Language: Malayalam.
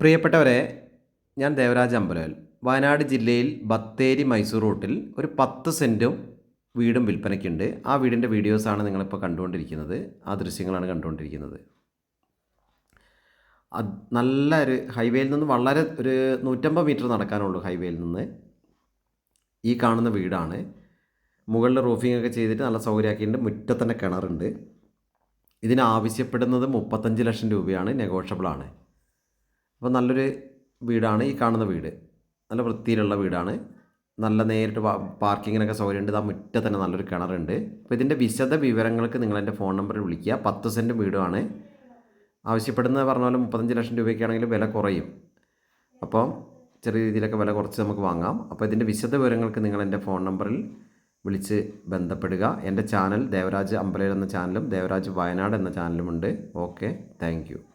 പ്രിയപ്പെട്ടവരെ ഞാൻ ദേവരാജ് അമ്പലവൽ വയനാട് ജില്ലയിൽ ബത്തേരി മൈസൂർ റൂട്ടിൽ ഒരു പത്ത് സെന്റും വീടും വിൽപ്പനയ്ക്കുണ്ട്. ആ വീടിന്റെ വീഡിയോസാണ് നിങ്ങളിപ്പോൾ കണ്ടുകൊണ്ടിരിക്കുന്നത്. ആ ദൃശ്യങ്ങളാണ് കണ്ടുകൊണ്ടിരിക്കുന്നത്. നല്ല ഒരു ഹൈവേയിൽ നിന്ന് വളരെ ഒരു നൂറ്റമ്പത് മീറ്റർ നടക്കാനുള്ളൂ ഹൈവേയിൽ നിന്ന്. ഈ കാണുന്ന വീടാണ്. മുകളിൽ റൂഫിംഗ് ഒക്കെ ചെയ്തിട്ട് നല്ല സൗകര്യമാക്കിയിട്ടുണ്ട്. മുറ്റത്തന്നെ കിണറുണ്ട്. ഇതിന് ആവശ്യപ്പെടുന്നത് മുപ്പത്തഞ്ച് ലക്ഷം രൂപയാണ്. നെഗോഷ്യബിളാണ്. അപ്പോൾ നല്ലൊരു വീടാണ് ഈ കാണുന്ന വീട്. നല്ല വൃത്തിയിലുള്ള വീടാണ്. നല്ല നേരിട്ട് പാർക്കിങ്ങിനൊക്കെ സൗകര്യമുണ്ട്. ആ മുറ്റത്ത് തന്നെ നല്ലൊരു കിണറുണ്ട്. അപ്പോൾ ഇതിന്റെ വിശദ വിവരങ്ങൾക്ക് നിങ്ങൾ എന്റെ ഫോൺ നമ്പറിൽ വിളിക്കുക. പത്ത് സെന്റ് വീടുമാണ്. ആവശ്യപ്പെടുന്നത് പറഞ്ഞ പോലെ മുപ്പത്തഞ്ച് ലക്ഷം രൂപയ്ക്കാണെങ്കിൽ വില കുറയും. അപ്പോൾ ചെറിയ രീതിയിലൊക്കെ വില കുറച്ച് നമുക്ക് വാങ്ങാം. അപ്പോൾ ഇതിന്റെ വിശദ വിവരങ്ങൾക്ക് നിങ്ങൾ എന്റെ ഫോൺ നമ്പറിൽ വിളിച്ച് ബന്ധപ്പെടുക. എന്റെ ചാനൽ ദേവരാജ് അമ്പലയിൽ എന്ന ചാനലും ദേവരാജ് വയനാട് എന്ന ചാനലുമുണ്ട് ഓക്കെ താങ്ക്